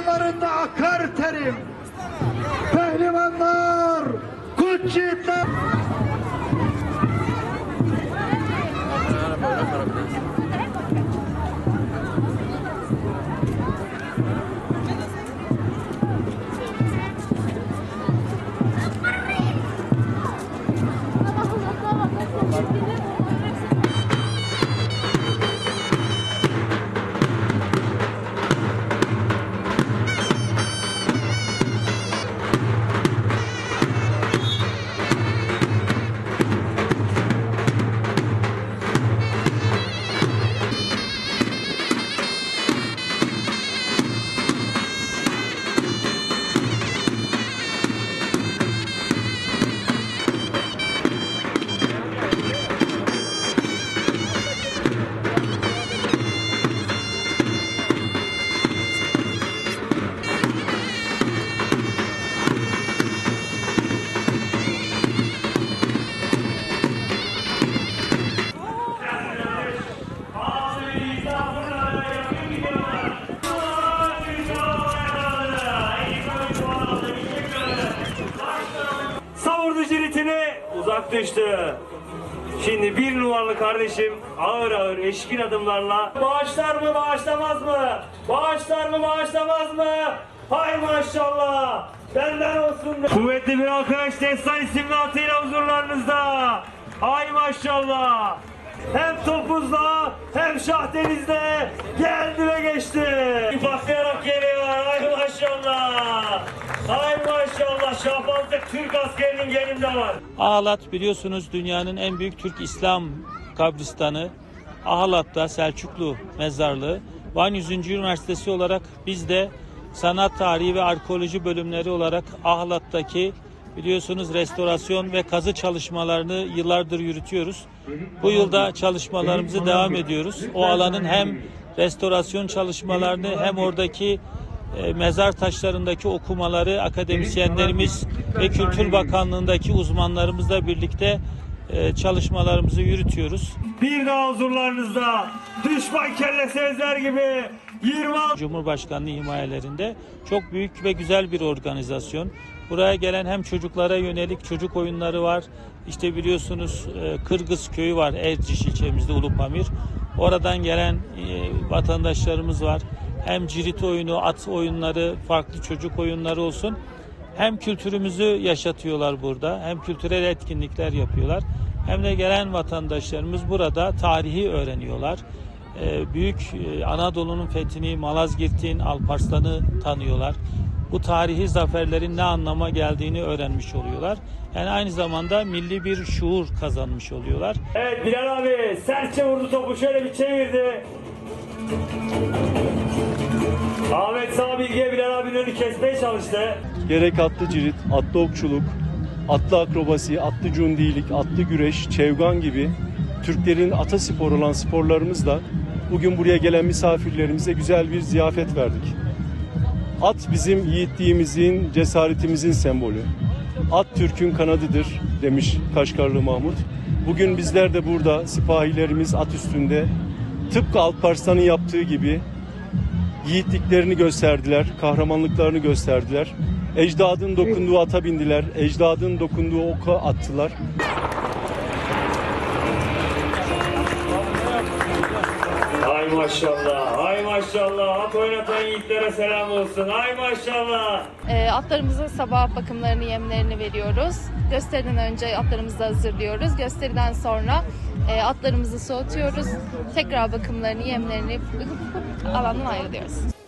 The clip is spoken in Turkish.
alınlarında akar terim. Pehlivanlar, koç yiğitler. Uzak. Şimdi bir numaralı kardeşim ağır ağır eşkin adımlarla bağışlar mı bağışlamaz mı? Bağışlar mı bağışlamaz mı? Hay maşallah. Benden olsun. Kuvvetli bir arkadaş Destan isimli atıyla huzurlarınızda. Hay maşallah. Hem topuzla hem şahdenizde geldi ve geçti. Baklayarak geliyor. Hay maşallah. Hay maşallah. Şahbazlık Türk askerinin gelinde var. Ahlat biliyorsunuz dünyanın en büyük Türk İslam kabristanı. Ahlat'ta Selçuklu mezarlığı. Van 100. Üniversitesi olarak biz de sanat tarihi ve arkeoloji bölümleri olarak Ahlat'taki biliyorsunuz restorasyon ve kazı çalışmalarını yıllardır yürütüyoruz. Bu yılda çalışmalarımızı devam ediyoruz. O alanın hem restorasyon çalışmalarını hem oradaki e, mezar taşlarındaki okumaları akademisyenlerimiz ve Kültür Bakanlığı'ndaki uzmanlarımızla birlikte e, çalışmalarımızı yürütüyoruz. Bir daha huzurlarınızda düşman kellesi ezer gibi 26 Cumhurbaşkanlığı himayelerinde çok büyük ve güzel bir organizasyon. Buraya gelen hem çocuklara yönelik çocuk oyunları var. İşte biliyorsunuz e, Kırgız köyü var Erciş ilçemizde Ulupamir. Oradan gelen vatandaşlarımız var. Hem cirit oyunu, at oyunları, farklı çocuk oyunları olsun. Hem kültürümüzü yaşatıyorlar burada, hem kültürel etkinlikler yapıyorlar. Hem de gelen vatandaşlarımız burada tarihi öğreniyorlar. Ee, büyük e, Anadolu'nun fethini, Malazgirt'in, Alparslan'ı tanıyorlar. Bu tarihi zaferlerin ne anlama geldiğini öğrenmiş oluyorlar. Yani aynı zamanda milli bir şuur kazanmış oluyorlar. Evet Bilal abi serçe vurdu topu şöyle bir çevirdi. Ahmet sağ bilgiye Bilal abinin önünü kesmeye çalıştı. Gerek atlı cirit, atlı okçuluk, atlı akrobasi, atlı cundilik, atlı güreş, çevgan gibi Türklerin ataspor olan sporlarımızla bugün buraya gelen misafirlerimize güzel bir ziyafet verdik. At bizim yiğitliğimizin, cesaretimizin sembolü. At Türk'ün kanadıdır demiş Kaşgarlı Mahmut. Bugün bizler de burada sipahilerimiz at üstünde tıpkı Alparslan'ın yaptığı gibi yiğitliklerini gösterdiler, kahramanlıklarını gösterdiler. Ecdadın dokunduğu ata bindiler, ecdadın dokunduğu oka attılar. Ay maşallah, ay maşallah. At oynatan yiğitlere selam olsun. Ay maşallah. E, atlarımızın sabah bakımlarını, yemlerini veriyoruz. Gösteriden önce atlarımızı hazırlıyoruz. Gösteriden sonra e, atlarımızı soğutuyoruz. Tekrar bakımlarını, yemlerini yapıp alandan ayrılıyoruz.